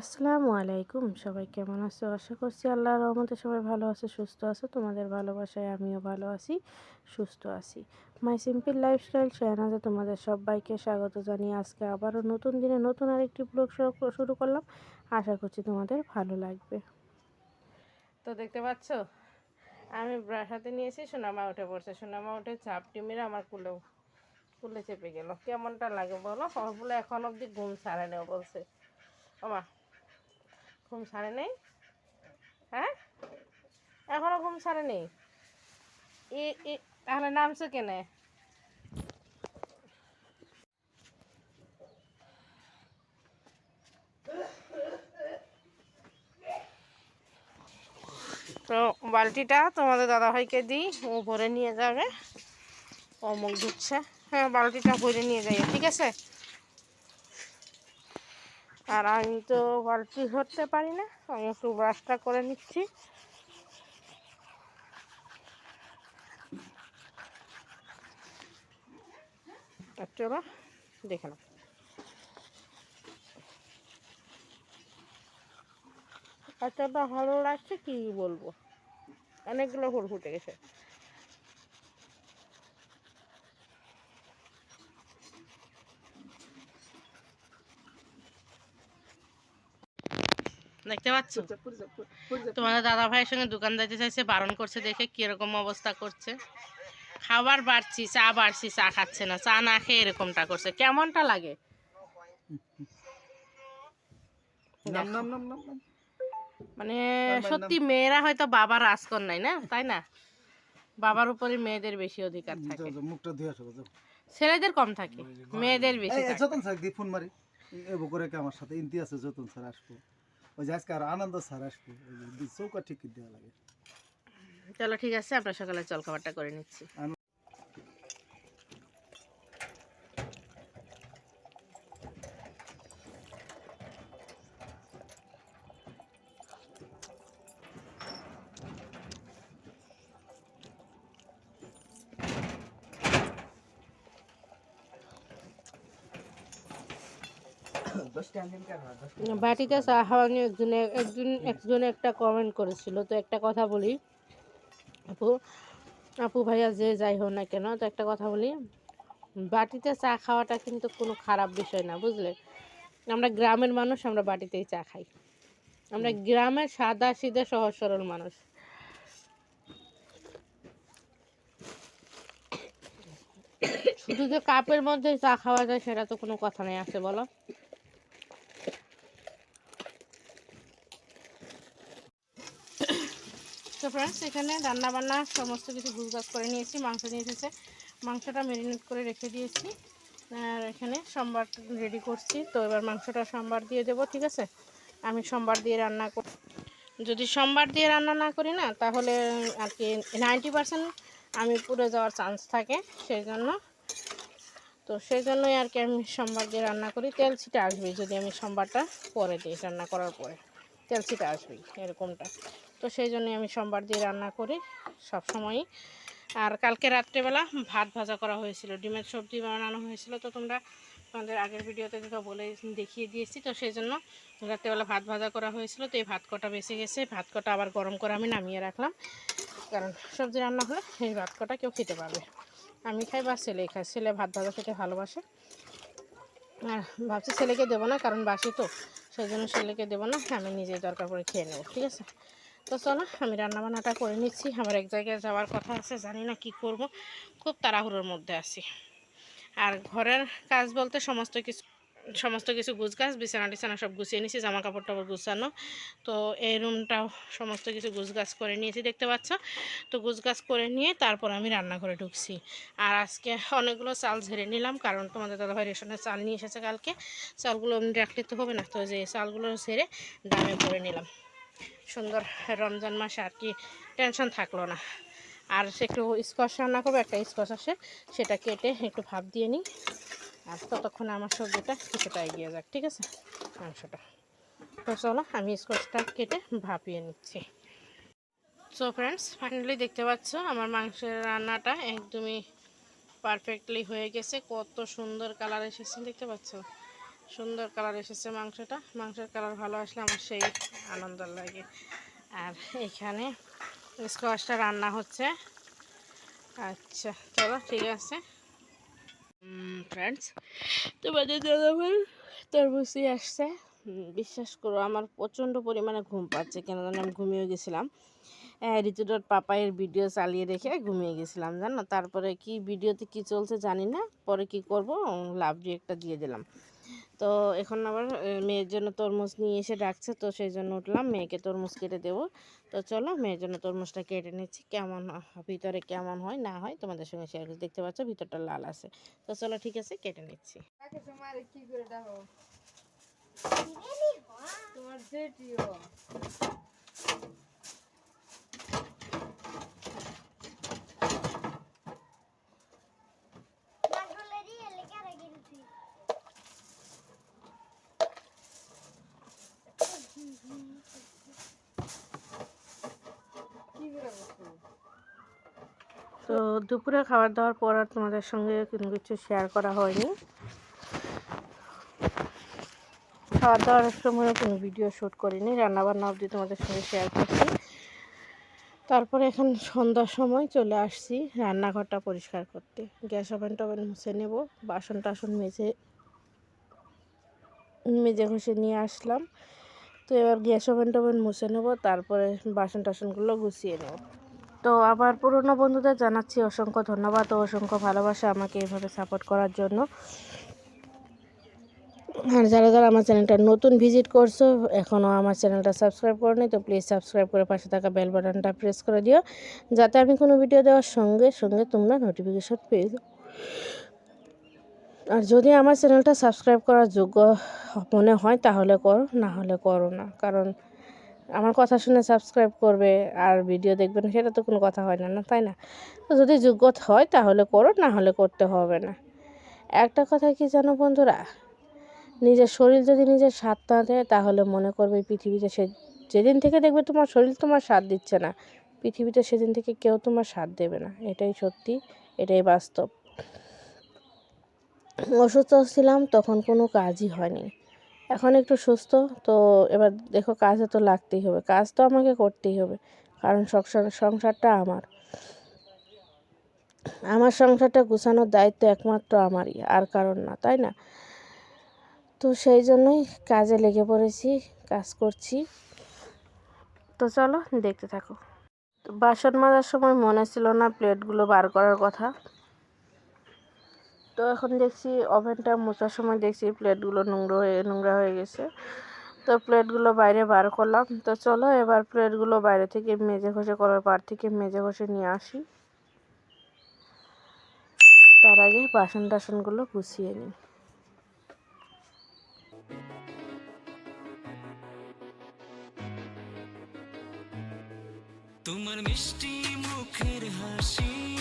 আসসালামু আলাইকুম। সবাই কেমন আছো? আশা করছি আল্লাহর রহমতে সবাই ভালো আছে, সুস্থ আছে। তোমাদের ভালোবাসায় আমিও ভালো আছি, সুস্থ আছি। মাই সিম্পল লাইফস্টাইল চ্যানেলে তোমাদের সবাইকে স্বাগত জানিয়ে আজকে আবারও নতুন দিনে নতুন আরেকটি ব্লগ শুরু করলাম। আশা করছি তোমাদের ভালো লাগবে। তো দেখতে পাচ্ছ? আমি ব্রাশ হাতে নিয়েছি, সোনামা উঠে পড়ছে। সোনামা উঠে চাপটি মেরে আমার কুলে কুলে চেপে গেল। কেমনটা লাগে বলো? বলে এখন অবধি ঘুম ছাড়ে নেও বলছে। ওমা ঘুম ছাড়ে নেই? হ্যাঁ? এখনও ঘুম ছাড়ে নেই? এ তাহলে নামছো কেনে? তো বালতিটা তোমাদের দাদাভাইকে দিই, ও ভরে নিয়ে যাবে। মুখ ধুচ্ছে। হ্যাঁ বালতিটা ভরে নিয়ে যাই ঠিক আছে? আর আমি তো বালতি ধরতে পারি না, আমি একটু ব্রাশটা করে নিচ্ছি। চলো দেখে নাও। এতটা ভালো লাগছে কি বলব? অনেকগুলো ফুল ফুটে গেছে। দেখতে পাচ্ছ? তোমাদের দাদা ভাইয়ের সঙ্গে দোকান দিতে চাইছে বারণ করছে দেখে কীরকম অবস্থা করছে। খাবার বাড়ছি চা বাড়ছি চা খাচ্ছে না চা না খেয়ে এরকমটা করছে। কেমনটা লাগে। মানে সত্যি মেয়েরা হয়তো বাবার রাজকর নাই না? তাই না? বাবার উপরে মেয়েদের বেশি অধিকার থাকে। ছেলেদের কম থাকে মেয়েদের বেশি যতন স্যার দিয়ে ফোন মারি। এবো করে কে আমার সাথে? ইন্তি আছে যতন স্যার আসব। ওই যে আনন্দ স্যার আসব চৌকা ঠিক দেওয়া লাগে। চলো ঠিক আছে আপনার সকালে জল খাবারটা করে নিচ্ছি। বাটিতে চা খাওয়া নিয়ে একজনে একজন একজনে একটা কমেন্ট করেছিল। তো একটা কথা বলি, আপু আপু ভাইয়া যে যাই হোক না কেন, তো একটা কথা বলি, বাটিতে চা খাওয়াটা কিন্তু কোনো খারাপ বিষয় না, বুঝলে? আমরা গ্রামের মানুষ, আমরা বাটিতেই চা খাই। আমরা গ্রামের সাদা সিধে সহজ সরল মানুষ। শুধু যে কাপের মধ্যে চা খাওয়া যায়, সেটা তো কোনো কথা নেই, আছে বলো? ফ্রেন্ডস এখানে রান্না বান্না সমস্ত কিছু গুজগাছ করে নিয়েছি, মাংস নিয়ে এসেছে। মাংসটা ম্যারিনেট করে রেখে দিয়েছি। আর এখানে সোমবার রেডি করছি। তো এবার মাংসটা সোমবার দিয়ে দেবো, ঠিক আছে? আমি সোমবার দিয়ে রান্না কর যদি সোমবার দিয়ে রান্না না করি না, তাহলে আর কি নাইনটি পার্সেন্ট আমি পুড়ে যাওয়ার চান্স থাকে, সেই জন্য। তো সেই জন্যই আর কি আমি সোমবার দিয়ে রান্না করি। তেল ছিটে আসবেই যদি আমি সোমবারটা পরে দিই রান্না করার পরে। তেল ছিটে আসবেই, এরকমটা। তো সেই জন্যই আমি সোমবার দিয়ে রান্না করি সব সময়ই। আর কালকে রাত্রেবেলা ভাত ভাজা করা হয়েছিল, ডিমের সবজি বানানো হয়েছিল। তো তোমরা তোমাদের আগের ভিডিওতে তো বলে দেখিয়ে দিয়েছি, তো সেই জন্য রাত্রেবেলা ভাত ভাজা করা হয়েছিল। তো এই ভাত কটা বেঁচে গেছে, ভাত কটা আবার গরম করে আমি নামিয়ে রাখলাম। কারণ সবজি রান্না হলে এই ভাত কটা কেউ খেতে পারবে। আমি খাই বা ছেলেই খাই ছেলে ভাত ভাজা খেতে ভালোবাসে। আর ভাবছি ছেলেকে দেবো না, কারণ বাসি তো, সেই জন্য ছেলেকে দেবো না, আমি নিজেই দরকার করে খেয়ে নেব, ঠিক আছে? তো চলো, আমি রান্নাবান্নাটা করে নিচ্ছি। আমার এক জায়গায় যাওয়ার কথা আছে, জানি না কি করব। খুব তাড়াহুড়োর মধ্যে আছি। আর ঘরের কাজ বলতে সমস্ত কিছু সমস্ত কিছু গুছগাছ, বিছানা টিছানা সব গুছিয়ে নিয়েছি জামা কাপড় টাপড় গুছানো। তো এই রুমটাও সমস্ত কিছু গুছগাছ করে নিয়েছি, দেখতে পাচ্ছ? তো গুছগাছ করে নিয়ে তারপর আমি রান্নাঘরে ঢুকছি। আর আজকে অনেকগুলো চাল ঝেড়ে নিলাম, কারণ তোমাদের দাদাভাই রেশনের চাল নিয়ে এসেছে কালকে। চালগুলো এমনি রাখলে তো হবে না, তো যে চালগুলো ঝেড়ে দামে ভরে নিলাম। সুন্দর রমজান মাসে আর কি টেনশন থাকল না। আর সে একটু স্কোয়াশ রান্না করব, একটা স্কোয়াশ আসে, সেটা কেটে একটু ভাপ দিয়ে নিই। আর ততক্ষণে আমার সবজিটা কিছুটা এগিয়ে যাক, ঠিক আছে? মাংসটা। তো চলো, আমি স্কোয়াশটা কেটে ভাপিয়ে নিচ্ছি। সো ফ্রেন্ডস ফাইনালি দেখতে পাচ্ছ, আমার মাংসের রান্নাটা একদমই পারফেক্টলি হয়ে গেছে। কত সুন্দর কালার এসেছে, দেখতে পাচ্ছ? সুন্দর কালার এসেছে মাংসটা। মাংসের কালার ভালো আসলে আমার সেই আনন্দ লাগে। আর এখানে স্কোয়াশটা রান্না হচ্ছে। আচ্ছা চলো, ঠিক আছে। ফ্রেন্ডস তোমাদের দাদাভাই তরমুজই আসছে। বিশ্বাস করো, আমার প্রচণ্ড পরিমাণে ঘুম পাচ্ছে, কেন জানি আমি ঘুমিয়ে গেছিলাম। ঋতু ডট পাপাইয়ের ভিডিও চালিয়ে রেখে ঘুমিয়ে গেছিলাম, জানো? তারপরে কি ভিডিওতে কি চলছে জানি না, পরে কি করব, লাভ দিয়ে একটা দিয়ে দিলাম। তো এখন আবার মেয়ের জন্য তরমুজ নিয়ে এসে ডাকছে তো সেই জন্য উঠলাম মেয়েকে তরমুজ কেটে দেবো। তো চলো মেয়ের জন্য তরমুজটা কেটে নিচ্ছি কেমন ভিতরে কেমন হয় না হয় তোমাদের সঙ্গে শেয়ার করছি। দেখতে পাচ্ছ ভিতরটা লাল আছে। তো চলো ঠিক আছে কেটে নিচ্ছি। তোমার কি করে দেখো তোমার জেঠিও কি করে বসো তো দুপুরে খাবার দাওয়ার পর আর তোমাদের সঙ্গে কোনো কিছু শেয়ার করা হয়নি। খাওয়া দাওয়ার সময় কোনো ভিডিও শ্যুট করিনি, রান্নাবান্না অবধি তোমাদের সঙ্গে শেয়ার করছি। তারপরে এখন সন্ধ্যার সময় চলে আসছি রান্নাঘরটা পরিষ্কার করতে। গ্যাস ওভেন টোভেন মুছে নেব, বাসন টাসন মেজে মেজে ঘষে নিয়ে আসলাম। তো এবার গ্যাস ওভেন টোভেন মুছে নেব, তারপরে বাসন টাসনগুলো গুছিয়ে নেব। তো আবার পুরনো বন্ধুদের জানাচ্ছি অসংখ্য ধন্যবাদ ও অসংখ্য ভালোবাসা আমাকে এইভাবে সাপোর্ট করার জন্য। আর যারা যারা আমার চ্যানেলটা নতুন ভিজিট করছ এখনও আমার চ্যানেলটা সাবস্ক্রাইব করনি, তো প্লিজ সাবস্ক্রাইব করে পাশে থাকা বেল বাটনটা প্রেস করে দিও, যাতে আমি কোনো ভিডিও দেওয়ার সঙ্গে সঙ্গে তোমরা নোটিফিকেশন পেয়ে যাও। আর যদি আমার চ্যানেলটা সাবস্ক্রাইব করার যোগ্য মনে হয়, তাহলে করো, না হলে করো না, কারণ আমার কথা শুনে সাবস্ক্রাইব করবে আর ভিডিও দেখবে না, সেটা তো কোনো কথা হয় না না, তাই না? তো যদি যোগ্য হয় তাহলে করো, না হলে করতে হবে না। একটা কথা কি জানো বন্ধুরা? নিজের শরীর যদি নিজের স্বাদ না দেয়, তাহলে মনে করবে পৃথিবীতে সে যেদিন থেকে দেখবে তোমার শরীর তোমার সাথ দিচ্ছে না, পৃথিবীতে সেদিন থেকে কেউ তোমার সাথ দেবে না, এটাই সত্যি, এটাই বাস্তব। অসুস্থ ছিলাম তখন কোনো কাজই হয়নি। এখন একটু সুস্থ, তো এবার দেখো কাজে তো লাগতেই হবে। কাজ তো আমাকে করতেই হবে, কারণ সংসার, সংসারটা আমার। আমার সংসারটা গুছানোর দায়িত্ব একমাত্র আমারই, আর কারণ না, তাই না? তো সেই জন্যই কাজে লেগে পড়েছি, কাজ করছি। তো চলো দেখতে থাকো। বাসন মাজার সময় মনে ছিল না প্লেটগুলো বার করার কথা। তো এখন দেখছি ওভেনটা মোছার সময় দেখছি প্লেটগুলো নোংরা হয়ে নোংরা হয়ে গেছে। তো প্লেটগুলো বাইরে বার করলাম। তো চলো এবার প্লেটগুলো বাইরে থেকে মেজে ঘষে করার পার থেকে মেজে ঘষে নিয়ে আসি। তার আগে বাসন টাসনগুলো গুছিয়ে নিই। তোমার মিষ্টি মুখের হাসিতে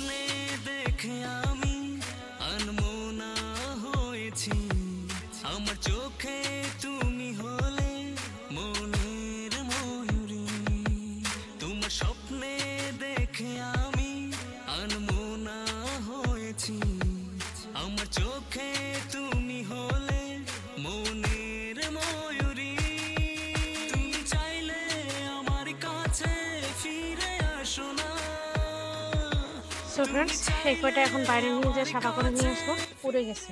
স্বপ্নে দেখে আমি ফ্রেন্ডস এই কয়টা এখন বাইরে নিয়ে যেয়ে সাফা করে নিয়ে আসব। পুড়ে গেছে।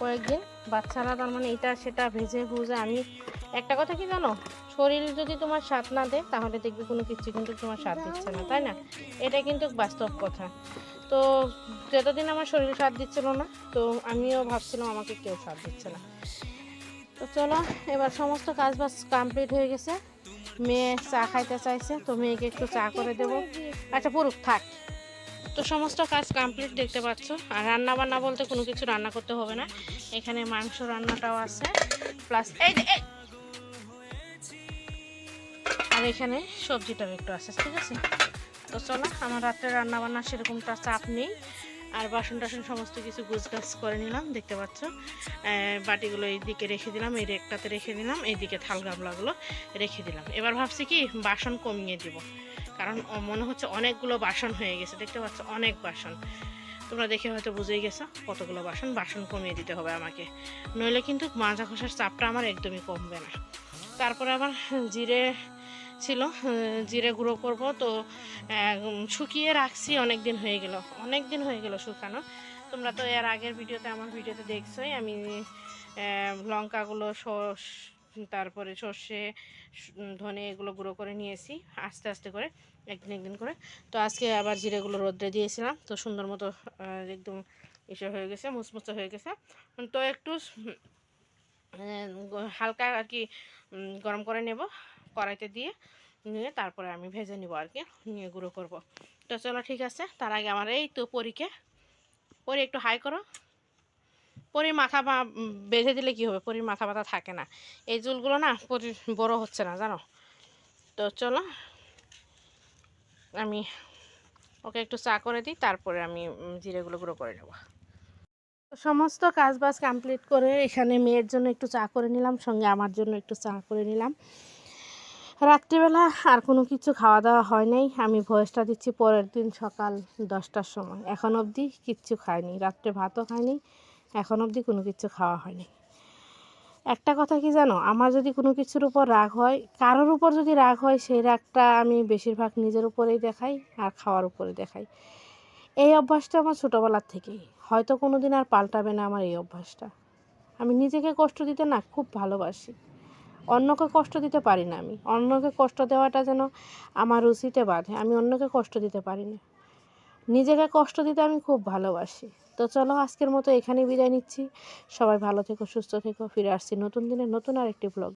কয়েকদিন বাচ্চারা, তার মানে এটা সেটা ভেজে ভুজে আমি একটা কথা কি জানো? শরীর যদি তোমার স্বাদ না দেয়, তাহলে দেখবে কোনো কিছু কিন্তু তোমার স্বাদ দিচ্ছে না, তাই না? এটা কিন্তু বাস্তব কথা। তো যতদিন আমার শরীর স্বাদ দিচ্ছিল না, তো আমিও ভাবছিলাম আমাকে কেউ স্বাদ দিচ্ছে না। তো চলো, এবার সমস্ত কাজ বাজ কমপ্লিট হয়ে গেছে। মেয়ে চা খাইতে চাইছে, তো মেয়েকে একটু চা করে দেবো। আচ্ছা পুরুষ থাক। তো সমস্ত কাজ কমপ্লিট দেখতে পাচ্ছ। আর রান্না বান্না বলতে কোনো কিছু রান্না করতে হবে না। এখানে মাংস রান্নাটাও আছে। প্লাস এই আর এখানে সবজিটাও একটু আছে, ঠিক আছে? তো চলো, আমার রাত্রে রান্না বান্না সেরকমটা চাপ নেই। আর বাসন টাসন সমস্ত কিছু গুছগাছ করে নিলাম, দেখতে পাচ্ছ? বাটিগুলো এই দিকে রেখে দিলাম, এই রেকটাতে রেখে দিলাম, এইদিকে থাল গামলাগুলো রেখে দিলাম। এবার ভাবছি কি, বাসন কমিয়ে দিব। কারণ মনে হচ্ছে অনেকগুলো বাসন হয়ে গেছে। দেখতে পাচ্ছ, অনেক বাসন। তোমরা দেখে হয়তো বুঝেই গেছো কতগুলো বাসন। বাসন কমিয়ে দিতে হবে আমাকে। নইলে কিন্তু মাজা ঘষার চাপটা আমার একদমই কমবে না। তারপরে আবার জিরে ছিল, জিরে গুঁড়ো করব। তো শুকিয়ে রাখছি অনেক দিন হয়ে গেল। অনেক দিন হয়ে গেল শুকানো। তোমরা তো এর আগের ভিডিওতে, আমার ভিডিওতে দেখছোই। আমি লঙ্কাগুলো, সস তারপরে সর্ষে ধনে এগুলো গুঁড়ো করে নিয়েছি, আস্তে আস্তে করে, একদিন একদিন করে। তো আজকে আবার জিরেগুলো রোদ্রে দিয়েছিলাম, তো সুন্দর মতো একদম এসে হয়ে গেছে, মুচমুচে হয়ে গেছে। তো একটু হালকা আর কি গরম করে নেব, কড়াইতে দিয়ে নিয়ে তারপরে আমি ভেজে নিব আর কি, নিয়ে গুঁড়ো করব। তো চলো ঠিক আছে, তার আগে আমার এই তো পরীকে পরি একটু হাই করো। পরির মাথা বেঁধে দিলে কি হবে? পরির মাথা ব্যথা থাকে না। এই চুলগুলো না পরির বড় হচ্ছে না, জানো? তো চলো, আমি ওকে একটু চা করে দিই, তারপরে আমি জিরেগুলো গুঁড়ো করে নেব। সমস্ত কাজ বাজ কমপ্লিট করে এখানে মেয়ের জন্য একটু চা করে নিলাম, সঙ্গে আমার জন্য একটু চা করে নিলাম। রাত্রিবেলা আর কোনো কিছু খাওয়া দাওয়া হয় নাই। আমি ভয়েসটা দিচ্ছি পরের দিন সকাল দশটার সময়। এখন অবধি কিচ্ছু খাইনি, রাত্রে ভাতও খাইনি। এখন অবধি কোনো কিছু খাওয়া হয়নি। একটা কথা কি জানো? আমার যদি কোনো কিছুর উপর রাগ হয়, কারোর উপর যদি রাগ হয়, সেই রাগটা আমি বেশিরভাগ নিজের উপরেই দেখাই আর খাওয়ার উপরে দেখাই। এই অভ্যাসটা আমার ছোটোবেলার থেকেই। হয়তো কোনো দিন আর পাল্টাবে না আমার এই অভ্যাসটা। আমি নিজেকে কষ্ট দিতে না খুব ভালোবাসি। অন্যকে কষ্ট দিতে পারি না আমি। অন্যকে কষ্ট দেওয়াটা যেন আমার রুচিতে বাঁধে। আমি অন্যকে কষ্ট দিতে পারি না। নিজেকে কষ্ট দিতে আমি খুব ভালোবাসি। তো চলো আজকের মতো এখানেই বিদায় নিচ্ছি। সবাই ভালো থেকো, সুস্থ থেকো, ফিরে আসছি নতুন দিনে নতুন আরেকটি ব্লগ